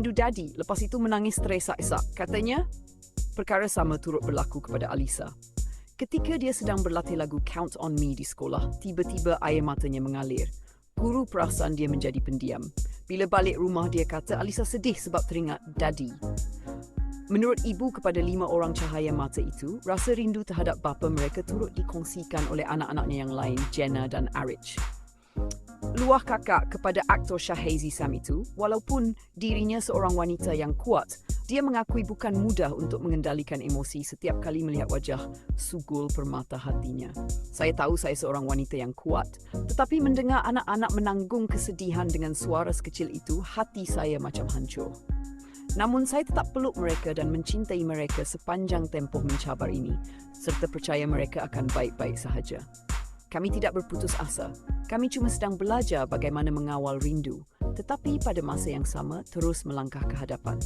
rindu dadi, lepas itu menangis teresak-esak. Katanya, perkara sama turut berlaku kepada Alisa. Ketika dia sedang berlatih lagu Count on Me di sekolah, tiba-tiba air matanya mengalir. Guru perasan dia menjadi pendiam. Bila balik rumah, dia kata Alisa sedih sebab teringat Daddy. Menurut ibu kepada lima orang cahaya mata itu, rasa rindu terhadap bapa mereka turut dikongsikan oleh anak-anaknya yang lain, Jenna dan Arich. Luah kakak kepada aktor Shahazi Sam itu, walaupun dirinya seorang wanita yang kuat, dia mengakui bukan mudah untuk mengendalikan emosi setiap kali melihat wajah sugul permata hatinya. Saya tahu saya seorang wanita yang kuat, tetapi mendengar anak-anak menanggung kesedihan dengan suara sekecil itu, hati saya macam hancur. Namun saya tetap peluk mereka dan mencintai mereka sepanjang tempoh mencabar ini, serta percaya mereka akan baik-baik sahaja. Kami tidak berputus asa. Kami cuma sedang belajar bagaimana mengawal rindu, tetapi pada masa yang sama terus melangkah ke hadapan.